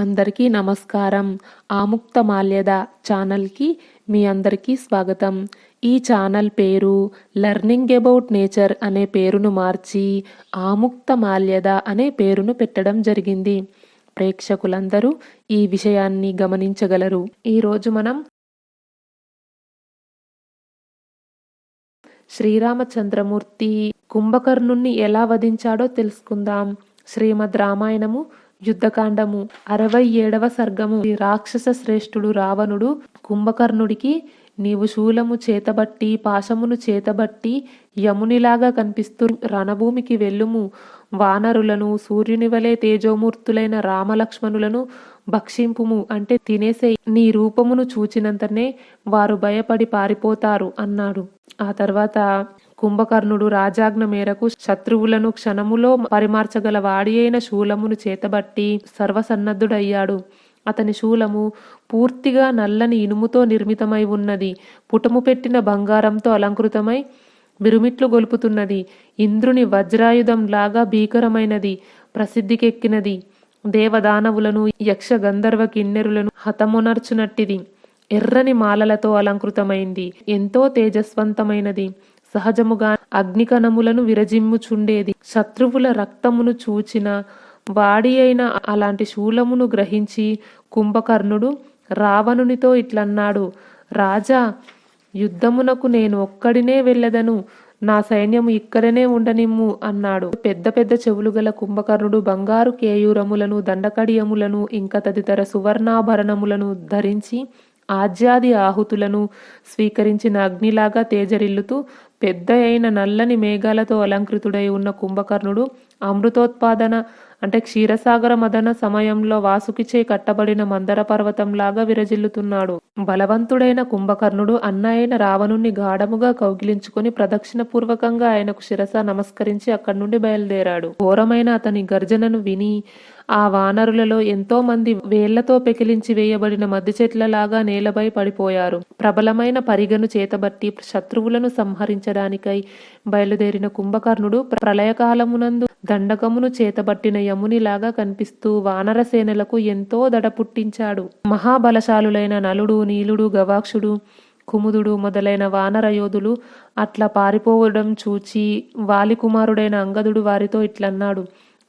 అందరికీ నమస్కారం. ఆముక్త మాల్యద ఛానల్కి మీ అందరికీ స్వాగతం. ఈ ఛానల్ పేరు లెర్నింగ్ అబౌట్ నేచర్ అనే పేరును మార్చి ఆముక్త మాల్యద అనే పేరును పెట్టడం జరిగింది. ప్రేక్షకులందరూ ఈ విషయాన్ని గమనించగలరు. ఈరోజు మనం శ్రీరామచంద్రమూర్తి కుంభకర్ణుణ్ణి ఎలా వధించాడో తెలుసుకుందాం. శ్రీమద్ రామాయణము యుద్ధకాండము. అరవై ఏడవ సర్గము. రాక్షస శ్రేష్ఠుడు రావణుడు కుంభకర్ణుడికి నీవు శూలము చేతబట్టి పాశమును చేతబట్టి యమునిలాగా కనిపిస్తూ రణభూమికి వెళ్ళుము. వానరులను సూర్యుని వలె తేజోమూర్తులైన రామలక్ష్మణులను భక్షింపుము. అంటే తినేసే నీ రూపమును చూచినంతనే వారు భయపడి పారిపోతారు అన్నాడు. ఆ తర్వాత కుంభకర్ణుడు రాజాజ్ఞ మేరకు శత్రువులను క్షణములో పరిమార్చగల వాడి అయిన శూలమును చేతబట్టి సర్వసన్నద్ధుడయ్యాడు. అతని శూలము పూర్తిగా నల్లని ఇనుముతో నిర్మితమై ఉన్నది. పుటము పెట్టిన బంగారంతో అలంకృతమై బిరుమిట్లు గొలుపుతున్నది. ఇంద్రుని వజ్రాయుధం లాగా భీకరమైనది ప్రసిద్ధికెక్కినది. దేవదానవులను యక్ష గంధర్వ కిన్నెరులను హతమునర్చునట్టిది. ఎర్రని మాలలతో అలంకృతమైంది. ఎంతో తేజస్వంతమైనది. సహజముగా అగ్నికణములను విరజిమ్ముచుండేది. శత్రువుల రక్తమును చూచిన వాడి అయిన అలాంటి శూలమును గ్రహించి కుంభకర్ణుడు రావణునితో ఇట్లన్నాడు రాజా యుద్ధమునకు నేను ఒక్కడినే వెళ్ళదను. నా సైన్యము ఇక్కడనే ఉండనిమ్ము అన్నాడు. పెద్ద పెద్ద చెవులు గల కుంభకర్ణుడు బంగారు కేయూరములను దండకడియములను ఇంకా తదితర సువర్ణాభరణములను ధరించి ఆజ్యాది ఆహుతులను స్వీకరించిన అగ్నిలాగా తేజరిల్లుతూ పెద్ద అయిన నల్లని మేఘాలతో అలంకృతుడై ఉన్న కుంభకర్ణుడు అమృతోత్పాదన అంటే క్షీరసాగర మదన సమయంలో వాసుకిచే కట్టబడిన మందర పర్వతంలాగా విరజిల్లుతున్నాడు. బలవంతుడైన కుంభకర్ణుడు అన్న అయిన రావణుణ్ణి గాఢముగా కౌగిలించుకొని ప్రదక్షిణ పూర్వకంగా ఆయనకు శిరస నమస్కరించి అక్కడి నుండి బయలుదేరాడు. ఘోరమైన అతని గర్జనను విని ఆ వానరులలో ఎంతో మంది వేళ్ళతో పెకిలించి వేయబడిన మద్ది చెట్లలాగా నేలపై పడిపోయారు. ప్రబలమైన పరిగను చేతబట్టి శత్రువులను సంహరించడానికై బయలుదేరిన కుంభకర్ణుడు ప్రళయకాలమునందు దండకమును చేతబట్టిన యమునిలాగా కనిపిస్తూ వానర సేనలకు ఎంతో దడ పుట్టించాడు. మహాబలశాలులైన నలుడు నీలుడు గవాక్షుడు కుముదుడు మొదలైన వానర యోధులు అట్లా పారిపోవడం చూచి వాలికుమారుడైన అంగదుడు వారితో ఇట్లన్నాడు.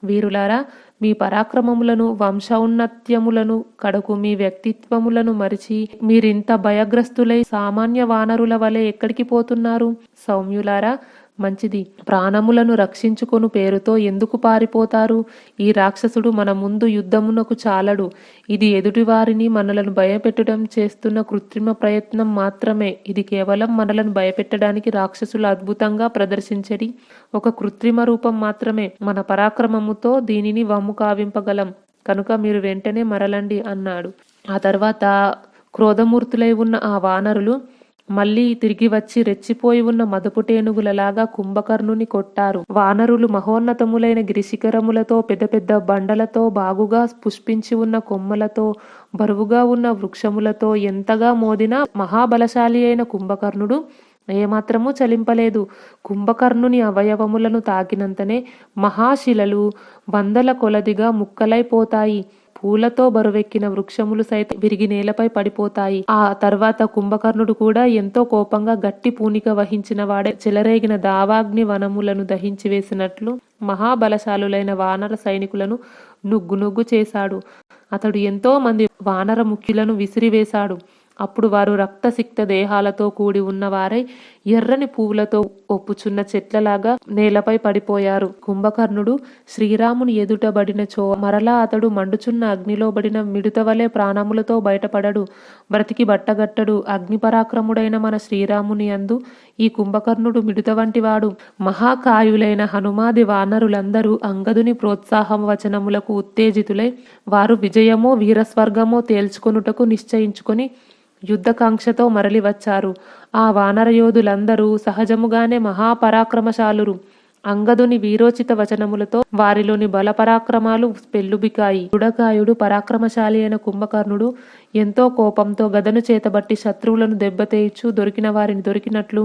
వీరులారా మీ పరాక్రమములను వంశౌన్నత్యములను కడకు మీ వ్యక్తిత్వములను మరిచి మీరింత భయగ్రస్తులై సామాన్య వానరుల వలె ఎక్కడికి పోతున్నారు? సౌమ్యులారా మంచిది. ప్రాణములను రక్షించుకొను పేరుతో ఎందుకు పారిపోతారు? ఈ రాక్షసుడు మన ముందు యుద్ధమునకు చాలడు. ఇది ఎదుటివారిని మనలను భయపెట్టడం చేస్తున్న కృత్రిమ ప్రయత్నం మాత్రమే. ఇది కేవలం మనలను భయపెట్టడానికి రాక్షసులు అద్భుతంగా ప్రదర్శించడి ఒక కృత్రిమ రూపం మాత్రమే. మన పరాక్రమముతో దీనిని వమ్ము కావింపగలం కనుక మీరు వెంటనే మరలండి అన్నాడు. ఆ తర్వాత క్రోధమూర్తులై ఉన్న ఆ వానరులు మళ్ళీ తిరిగి వచ్చి రెచ్చిపోయి ఉన్న మదపుటేనుగులలాగా కుంభకర్ణుని కొట్టారు. వానరులు మహోన్నతములైన గిరిశిఖరములతో పెద్ద పెద్ద బండలతో బాగుగా పుష్పించి ఉన్న కొమ్మలతో బరువుగా ఉన్న వృక్షములతో ఎంతగా మోదిన మహాబలశాలి అయిన కుంభకర్ణుడు ఏమాత్రము చలింపలేదు. కుంభకర్ణుని అవయవములను తాకినంతనే మహాశిలలు వందల కొలదిగా ముక్కలైపోతాయి. పూలతో బరువెక్కిన వృక్షములు సైతం విరిగి నేలపై పడిపోతాయి. ఆ తర్వాత కుంభకర్ణుడు కూడా ఎంతో కోపంగా గట్టి పూనిక వహించిన వాడే చెలరేగిన దావాగ్ని వనములను దహించి వేసినట్లు మహాబలశాలులైన వానర సైనికులను నుగ్గు నుగ్గు చేశాడు. అతడు ఎంతో మంది వానర ముఖ్యులను విసిరివేశాడు. అప్పుడు వారు రక్తసిక్త దేహాలతో కూడి ఉన్నవారై ఎర్రని పువ్వులతో ఒప్పుచున్న చెట్లలాగా నేలపై పడిపోయారు. కుంభకర్ణుడు శ్రీరాముని ఎదుటబడిన చో మరలా అతడు మండుచున్న అగ్నిలో బడిన మిడుతవలే ప్రాణములతో బయటపడడు. బ్రతికి బట్టగట్టడు. అగ్నిపరాక్రముడైన మన శ్రీరాముని అందు ఈ కుంభకర్ణుడు మిడుత వంటివాడు. మహాకాయులైన హనుమాది వానరులందరూ అంగదుని ప్రోత్సాహం వచనములకు ఉత్తేజితులై వారు విజయమో వీరస్వర్గమో తేల్చుకొనుటకు నిశ్చయించుకొని యుద్ధకాంక్షతో మరలి వచ్చారు. ఆ వానరయోధులందరూ సహజముగానే మహాపరాక్రమశాలురు. అంగదుని వీరోచిత వచనములతో వారిలోని బలపరాక్రమాలు పెల్లుబికాయి. గుడకాయుడు పరాక్రమశాలి అయిన కుంభకర్ణుడు ఎంతో కోపంతో గదను చేతబట్టి శత్రువులను దెబ్బతేయిచ్చు దొరికిన వారిని దొరికినట్లు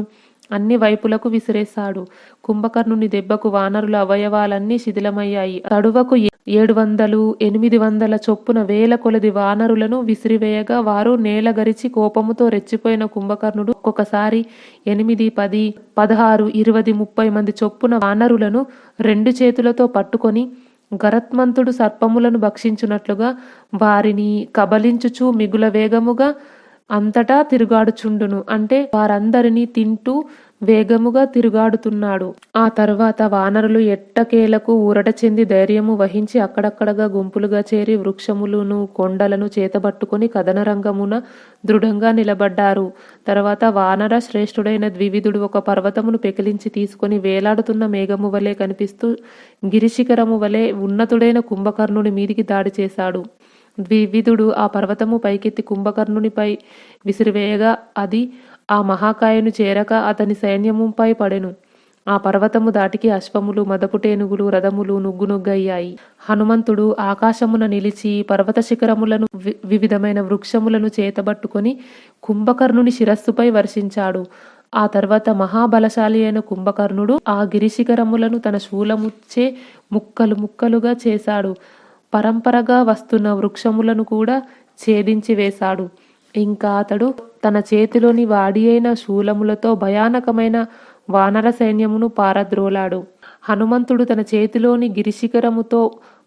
అన్ని వైపులకు విసిరేశాడు. కుంభకర్ణుని దెబ్బకు వానరుల అవయవాలన్నీ శిథిలమయ్యాయి. తడువకు ఏడు వందలు ఎనిమిది వందల చొప్పున వేల కొలది వానరులను విసిరివేయగా వారు నేలగరిచి కోపముతో రెచ్చిపోయిన కుంభకర్ణుడు ఒక్కొక్కసారి ఎనిమిది పది పదహారు ఇరవై ముప్పై మంది చొప్పున వానరులను రెండు చేతులతో పట్టుకొని గరత్మంతుడు సర్పములను భక్షించున్నట్లుగా వారిని కబలించుచు మిగుల వేగముగా అంతటా తిరుగాడుచుండును. అంటే వారందరినీ తింటూ వేగముగా తిరుగాడుతున్నాడు. ఆ తర్వాత వానరులు ఎట్టకేలకు ఊరట చెంది ధైర్యము వహించి అక్కడక్కడగా గుంపులుగా చేరి వృక్షములను కొండలను చేతబట్టుకొని కథనరంగమున దృఢంగా నిలబడ్డారు. తర్వాత వానర శ్రేష్ఠుడైన ద్వివిధుడు ఒక పర్వతమును పెకిలించి తీసుకొని వేలాడుతున్న మేఘము వలె కనిపిస్తూ గిరిశిఖరము వలె ఉన్నతుడైన కుంభకర్ణుని మీదికి దాడి చేశాడు. ద్వివిధుడు ఆ పర్వతము పైకెత్తి కుంభకర్ణునిపై విసిరివేయగా అది ఆ మహాకాయను చేరక అతని సైన్యముపై పడెను. ఆ పర్వతము దాటికి అశ్వములు మదపుటేనుగులు రథములు నుగ్గు నుగ్గయ్యాయి హనుమంతుడు ఆకాశమున నిలిచి పర్వత శిఖరములను వివిధమైన వృక్షములను చేతబట్టుకొని కుంభకర్ణుని శిరస్సుపై వర్షించాడు. ఆ తర్వాత మహాబలశాలి అయిన కుంభకర్ణుడు ఆ గిరిశిఖరములను తన శూలముచ్చే ముక్కలు ముక్కలుగా చేశాడు. పరంపరగా వస్తున్న వృక్షములను కూడా ఛేదించి వేశాడు. ఇంకా అతడు తన చేతిలోని వాడి అయిన శూలములతో భయానకమైన వానర సైన్యమును పారద్రోలాడు. హనుమంతుడు తన చేతిలోని గిరిశిఖరముతో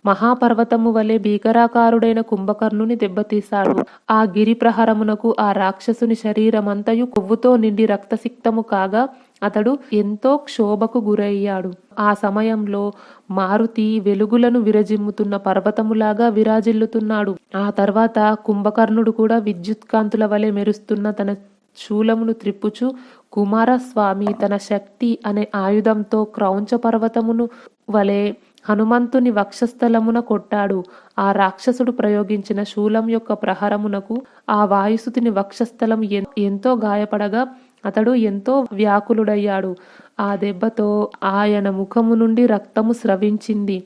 మహాపర్వతము వలె భీకరాకారుడైన కుంభకర్ణుని దెబ్బతీశాడు. ఆ గిరి ప్రహరమునకు ఆ రాక్షసుని శరీరమంతయు కొవ్వుతో నిండి రక్తసిక్తము కాగా అతడు ఎంతో క్షోభకు గురయ్యాడు. ఆ సమయంలో మారుతి వెలుగులను విరజిమ్ముతున్న పర్వతములాగా విరాజిల్లుతున్నాడు. ఆ తర్వాత కుంభకర్ణుడు కూడా విద్యుత్కాంతుల వలె మెరుస్తున్న తన శూలమును త్రిప్పుచు కుమారస్వామి తన శక్తి అనే ఆయుధంతో క్రౌంచ పర్వతమును వలె హనుమంతుని వక్షస్థలమున కొట్టాడు. ఆ రాక్షసుడు ప్రయోగించిన శూలం యొక్క ప్రహరమునకు ఆ వాయుసుతుని వక్షస్థలం ఎంతో గాయపడగా అతడు ఎంతో వ్యాకులుడయ్యాడు. ఆ దెబ్బతో ఆయన ముఖము నుండి రక్తము స్రవించింది.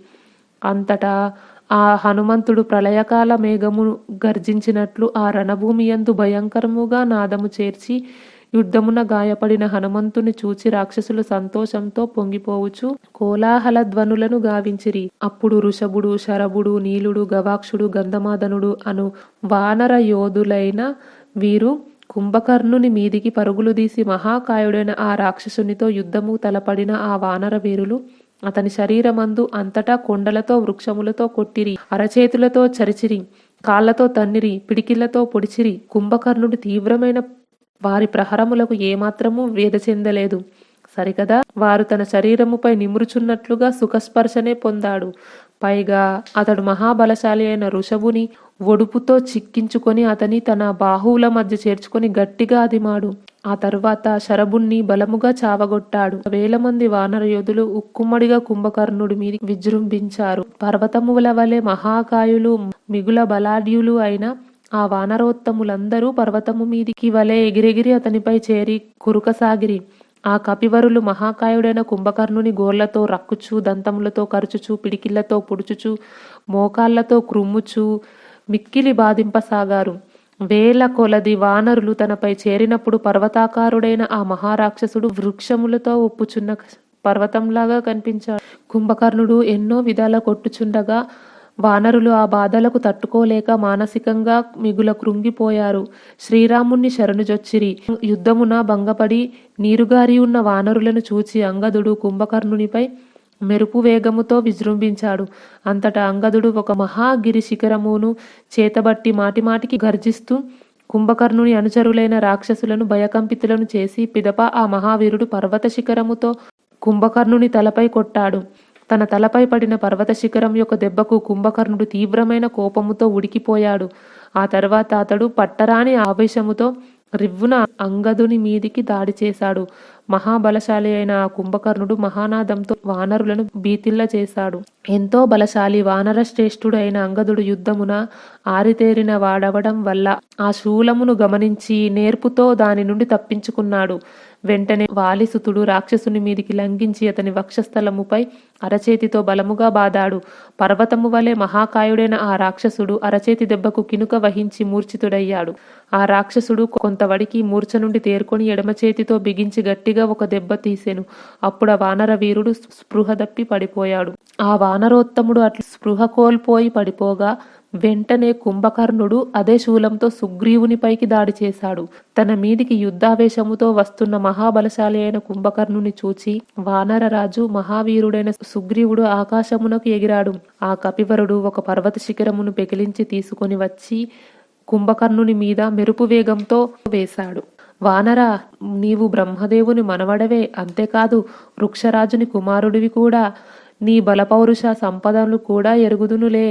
అంతటా ఆ హనుమంతుడు ప్రళయకాల మేఘము గర్జించినట్లు ఆ రణభూమి యందు భయంకరముగా నాదము చేర్చి యుద్ధమున గాయపడిన హనుమంతుని చూచి రాక్షసులు సంతోషంతో పొంగిపోవచ్చు కోలాహల ధ్వనులను గావించిరి. అప్పుడు ఋషభుడు శరభుడు నీలుడు గవాక్షుడు గంధమాదనుడు అను వానర యోధులైన వీరు కుంభకర్ణుని మీదికి పరుగులు తీసి మహాకాయుడైన ఆ రాక్షసునితో యుద్ధము తలపడిన ఆ వానర వీరులు అతని శరీరమందు అంతటా కొండలతో వృక్షములతో కొట్టిరి అరచేతులతో చరిచిరి కాళ్ళతో తన్నిరి పిడికిళ్ళతో పొడిచిరి. కుంభకర్ణుడి తీవ్రమైన వారి ప్రహరములకు ఏమాత్రము వేద చెందలేదు. సరికదా? వారు తన శరీరముపై నిమురుచున్నట్లుగా సుఖస్పర్శనే పొందాడు. పైగా అతడు మహాబలశాలి అయిన ఋషభుని ఒడుపుతో చిక్కించుకొని అతని తన బాహువుల మధ్య చేర్చుకొని గట్టిగా అదిమాడు. ఆ తర్వాత శరభుణ్ణి బలముగా చావగొట్టాడు. వేల మంది వానర యోధులు ఉక్కుమ్మడిగా కుంభకర్ణుడి మీద విజృంభించారు. పర్వతముల వలె మహాకాయులు మిగుల బలాఢ్యులు అయిన ఆ వానరోత్తములందరూ పర్వతము మీదికి వలె ఎగిరెగిరి అతనిపై చేరి కురుకసాగిరి ఆ కపివరులు మహాకాయుడైన కుంభకర్ణుని గోళ్ళతో రక్కుచు దంతములతో కరుచుచు పిడికిళ్ళతో పొడుచుచు మోకాళ్ళతో క్రుమ్ముచు మిక్కిలి బాధింపసాగారు. వేల కొలది వానరులు తనపై చేరినప్పుడు పర్వతాకారుడైన ఆ మహారాక్షసుడు వృక్షములతో ఒప్పుచున్న పర్వతంలాగా కనిపించాడు. కుంభకర్ణుడు ఎన్నో విధాల కొట్టుచుండగా వానరులు ఆ బాధలకు తట్టుకోలేక మానసికంగా మిగుల కృంగిపోయారు. శ్రీరాముణ్ణి శరణుజొచ్చిరి యుద్ధమున భంగపడి నీరుగారి ఉన్న వానరులను చూచి అంగదుడు కుంభకర్ణునిపై మెరుపు వేగముతో విజృంభించాడు. అంతటా అంగదుడు ఒక మహాగిరి శిఖరమును చేతబట్టి మాటిమాటికి గర్జిస్తూ కుంభకర్ణుని అనుచరులైన రాక్షసులను భయకంపితులను చేసి పిదప ఆ మహావీరుడు పర్వత శిఖరముతో కుంభకర్ణుని తలపై కొట్టాడు. తన తలపై పడిన పర్వత శిఖరం యొక్క దెబ్బకు కుంభకర్ణుడు తీవ్రమైన కోపముతో ఉడికిపోయాడు. ఆ తర్వాత అతడు పట్టరాని ఆవేశముతో రివ్వున అంగదుని మీదికి దాడి చేశాడు. మహాబలశాలి అయిన ఆ కుంభకర్ణుడు మహానాదంతో వానరులను బీతిల్ల చేశాడు. ఎంతో బలశాలి వానర శ్రేష్ఠుడు అయిన అంగదుడు యుద్ధమున ఆరితేరిన వాడవడం వల్ల ఆ శూలమును గమనించి నేర్పుతో దాని నుండి తప్పించుకున్నాడు. వెంటనే వాలిసుతుడు రాక్షసుని మీదికి లంఘించి అతని వక్షస్థలముపై అరచేతితో బలముగా బాదాడు. పర్వతము వలె మహాకాయుడైన ఆ రాక్షసుడు అరచేతి దెబ్బకు కినుక వహించి మూర్ఛితుడయ్యాడు. ఆ రాక్షసుడు కొంత వడికి మూర్ఛ నుండి తేరుకొని ఎడమ చేతితో బిగించి గట్టిగా ఒక దెబ్బ తీసెను. అప్పుడు ఆ వానర వీరుడు స్పృహ దప్పి పడిపోయాడు. ఆ వానరోత్తముడు అట్లు స్పృహ కోల్పోయి పడిపోగా వెంటనే కుంభకర్ణుడు అదే శూలంతో సుగ్రీవునిపైకి దాడి చేశాడు. తన మీదికి యుద్ధావేశముతో వస్తున్న మహాబలశాలి అయిన కుంభకర్ణుని చూచి వానరరాజు మహావీరుడైన సుగ్రీవుడు ఆకాశమునకు ఎగిరాడు. ఆ కపివరుడు ఒక పర్వత శిఖరమును పెకిలించి తీసుకొని వచ్చి కుంభకర్ణుని మీద మెరుపు వేగంతో వేశాడు. వానరా నీవు బ్రహ్మదేవుని మనవడవే. అంతేకాదు వృక్షరాజుని కుమారుడివి కూడా. నీ బలపౌరుష సంపదలు కూడా ఎరుగుదునులే.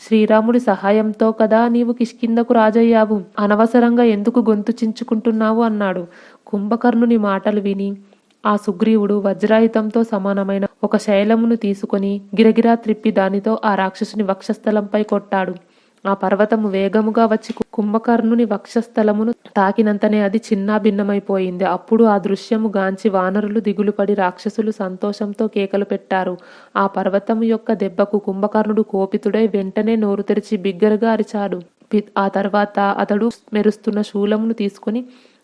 శ్రీరాముడి సహాయంతో కదా నీవు కిష్కిందకు రాజయ్యావు. అనవసరంగా ఎందుకు గొంతు చించుకుంటున్నావు అన్నాడు. కుంభకర్ణుని మాటలు విని ఆ సుగ్రీవుడు వజ్రాయుధంతో సమానమైన ఒక శైలమును తీసుకొని గిరగిరా త్రిప్పి దానితో ఆ రాక్షసుని వక్షస్థలంపై కొట్టాడు. ఆ పర్వతము వేగముగా వచ్చి కుంభకర్ణుని వక్షస్థలమును తాకినంతనే అది చిన్నాభిన్నమైపోయింది. అప్పుడు ఆ దృశ్యము గాంచి వానరులు దిగులుపడి రాక్షసులు సంతోషంతో కేకలు పెట్టారు. ఆ పర్వతము యొక్క దెబ్బకు కుంభకర్ణుడు కోపితుడై వెంటనే నోరు తెరిచి బిగ్గరగా అరిచాడు. ఆ తర్వాత అతడు మెరుస్తున్న శూలమును తీసుకుని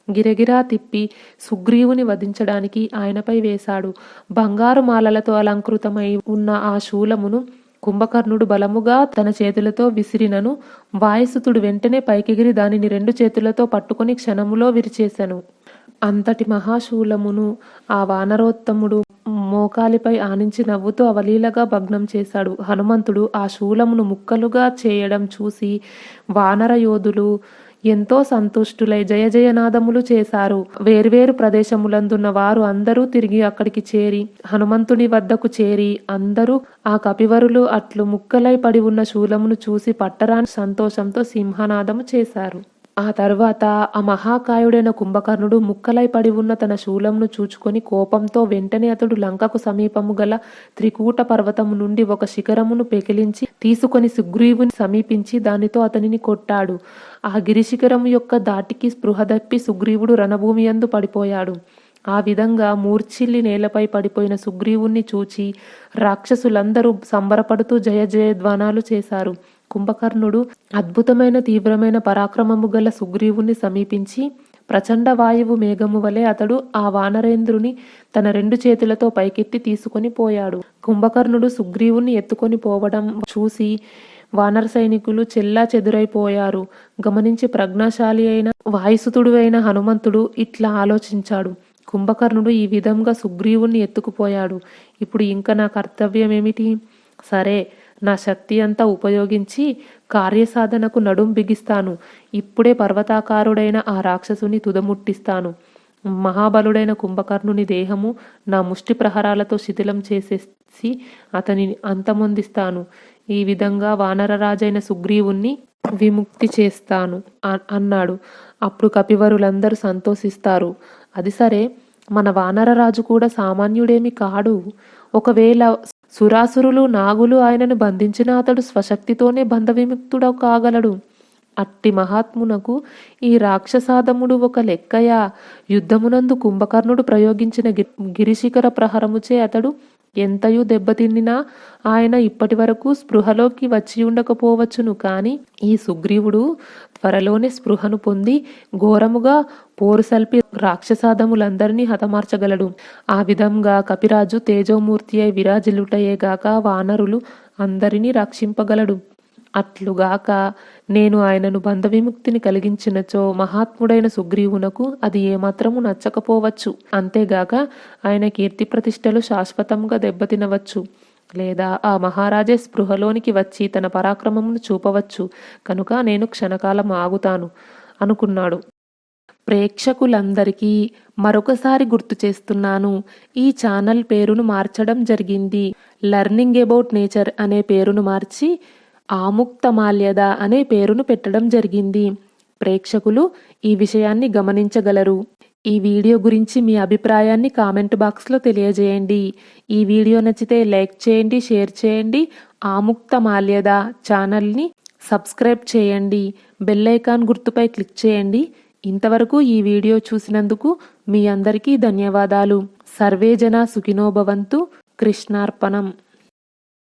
గిరగిరా తిప్పి సుగ్రీవుని వధించడానికి ఆయనపై వేశాడు. బంగారు మాలలతో అలంకృతమై ఉన్న ఆ శూలమును కుంభకర్ణుడు బలముగా తన చేతులతో విసిరినను. వాయుసుతుడు వెంటనే పైకెగిరి దానిని రెండు చేతులతో పట్టుకొని క్షణములో విరిచేశాను అంతటి మహాశూలమును ఆ వానరోత్తముడు మోకాలిపై ఆనించి నవ్వుతూ అవలీలగా భగ్నం చేశాడు. హనుమంతుడు ఆ శూలమును ముక్కలుగా చేయడం చూసి వానర యోధులు ఎంతో సంతుష్టులై జయ జయనాదములు చేశారు. వేర్వేరు ప్రదేశములందున్న వారు అందరూ తిరిగి అక్కడికి చేరి హనుమంతుని వద్దకు చేరి అందరూ ఆ కపివరులు అట్లు ముక్కలై పడి ఉన్న శూలమును చూసి పట్టరాని సంతోషంతో సింహనాదము చేశారు. ఆ తర్వాత ఆ మహాకాయుడైన కుంభకర్ణుడు ముక్కలై పడి ఉన్న తన శూలంను చూచుకొని కోపంతో వెంటనే అతడు లంకకు సమీపము గల త్రికూట పర్వతము నుండి ఒక శిఖరమును పెకిలించి తీసుకొని సుగ్రీవుని సమీపించి దానితో అతనిని కొట్టాడు. ఆ గిరిశిఖరము యొక్క దాటికి స్పృహ దప్పి సుగ్రీవుడు రణభూమి యందు పడిపోయాడు. ఆ విధంగా మూర్ఛిల్లి నేలపై పడిపోయిన సుగ్రీవుణ్ణి చూచి రాక్షసులందరూ సంబరపడుతూ జయ జయధ్వానాలు చేశారు. కుంభకర్ణుడు అద్భుతమైన తీవ్రమైన పరాక్రమము గల సుగ్రీవుణ్ణి సమీపించి ప్రచండ వాయువు మేఘము వలె అతడు ఆ వానరేంద్రుని తన రెండు చేతులతో పైకెత్తి తీసుకొని పోయాడు. కుంభకర్ణుడు సుగ్రీవుని ఎత్తుకొని పోవడం చూసి వానర సైనికులు చెల్లా చెదురైపోయారు. గమనించి ప్రజ్ఞాశాలి అయిన వాయుసుతుడు అయిన హనుమంతుడు ఇట్లా ఆలోచించాడు. కుంభకర్ణుడు ఈ విధంగా సుగ్రీవుణ్ణి ఎత్తుకుపోయాడు. ఇప్పుడు ఇంకా నా కర్తవ్యం ఏమిటి సరే నా శక్తి అంతా ఉపయోగించి కార్యసాధనకు నడుం బిగిస్తాను. ఇప్పుడే పర్వతాకారుడైన ఆ రాక్షసుని తుదముట్టిస్తాను. మహాబలుడైన కుంభకర్ణుని దేహము నా ముష్టి ప్రహారాలతో శిథిలం చేసేసి అతనిని అంతమొందిస్తాను. ఈ విధంగా వానరరాజైన సుగ్రీవుణ్ణి విముక్తి చేస్తాను అన్నాడు. అప్పుడు కపివరులందరూ సంతోషిస్తారు. అది సరే మన వానరరాజు కూడా సామాన్యుడేమి కాడు. ఒకవేళ సురాసురులు నాగులు ఆయనను బంధించిన అతడు స్వశక్తితోనే బంధవిముక్తుడ కాగలడు. అట్టి మహాత్మునకు ఈ రాక్షసాదముడు ఒక లెక్కయా? యుద్ధమునందు కుంభకర్ణుడు ప్రయోగించిన గి- గిరిశిఖర ప్రహరముచే అతడు ఎంతయు దెబ్బతిన్నినా ఆయన ఇప్పటి వరకు స్పృహలోకి వచ్చి ఉండకపోవచ్చును. కాని ఈ సుగ్రీవుడు త్వరలోనే స్పృహను పొంది ఘోరముగా పోరుసల్పి రాక్షసాదములందరినీ హతమార్చగలడు. ఆ విధంగా కపిరాజు తేజోమూర్తి అయి విరాజిల్లుటయేగాక వానరులు అందరినీ రక్షింపగలడు. అట్లుగాక నేను ఆయనను బంధవిముక్తిని కలిగించినచో మహాత్ముడైన సుగ్రీవునకు అది ఏమాత్రము నచ్చకపోవచ్చు. అంతేగాక ఆయన కీర్తి ప్రతిష్టలు శాశ్వతంగా దెబ్బతినవచ్చు. లేదా ఆ మహారాజే స్పృహలోనికి వచ్చి తన పరాక్రమమును చూపవచ్చు. కనుక నేను క్షణకాలం ఆగుతాను అనుకున్నాడు. ప్రేక్షకులందరికీ మరొకసారి గుర్తు చేస్తున్నాను. ఈ ఛానల్ పేరును మార్చడం జరిగింది. లర్నింగ్ అబౌట్ నేచర్ అనే పేరును మార్చి ఆముక్తమాల్యద అనే పేరును పెట్టడం జరిగింది. ప్రేక్షకులు ఈ విషయాన్ని గమనించగలరు. ఈ వీడియో గురించి మీ అభిప్రాయాన్ని కామెంట్ బాక్స్లో తెలియజేయండి. ఈ వీడియో నచ్చితే లైక్ చేయండి షేర్ చేయండి. ఆముక్త మాల్యద ఛానల్ని సబ్స్క్రైబ్ చేయండి. బెల్ ఐకాన్ గుర్తుపై క్లిక్ చేయండి. ఇంతవరకు ఈ వీడియో చూసినందుకు మీ అందరికీ ధన్యవాదాలు. సర్వేజన సుఖినోభవంతు కృష్ణార్పణం.